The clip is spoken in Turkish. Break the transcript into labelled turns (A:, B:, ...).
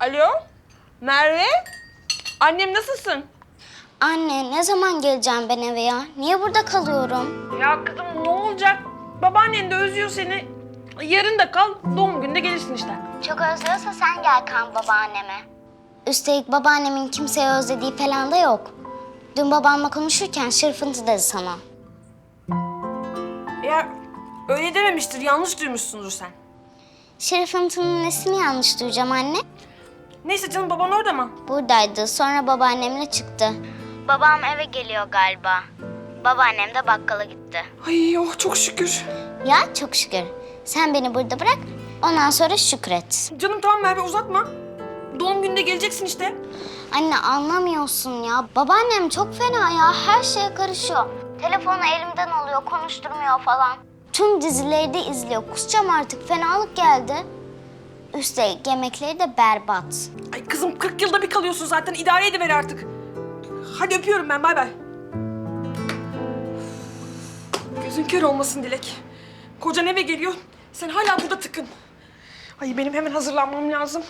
A: Alo? Merve? Annem nasılsın?
B: Anne ne zaman geleceğim ben eve ya? Niye burada kalıyorum?
A: Ya kızım ne olacak? Babaannen de özlüyor seni. Yarın da kal, doğum gününde gelirsin işte.
B: Çok özlüyorsa sen gel kan babaanneme. Üstelik babaannemin kimseyi özlediği falan da yok. Dün babamla konuşurken şırfıntı dedi sana.
A: Ya öyle dememiştir, yanlış duymuşsundur sen.
B: Şırfıntı'nın nesini yanlış duyacağım anne?
A: Neyse canım baban orada mı?
B: Buradaydı. Sonra babaannemle çıktı. Babam eve geliyor galiba. Babaannem de bakkala gitti.
A: Ay oh çok şükür.
B: Ya çok şükür. Sen beni burada bırak. Ondan sonra şükret.
A: Canım tamam Merve uzatma. Doğum gününde geleceksin işte.
B: Anne anlamıyorsun ya. Babaannem çok fena ya. Her şeye karışıyor. Telefonu elimden alıyor, konuşturmuyor falan. Tüm dizileri de izliyor. Kusacağım artık. Fenalık geldi. Üstelik yemekleri de berbat.
A: Ay kızım 40 yılda bir kalıyorsun zaten. idare ediver artık. Hadi öpüyorum ben bay bay. Gözün kör olmasın Dilek. Kocan eve geliyor. Sen hala burada tıkın. Ay benim hemen hazırlanmam lazım.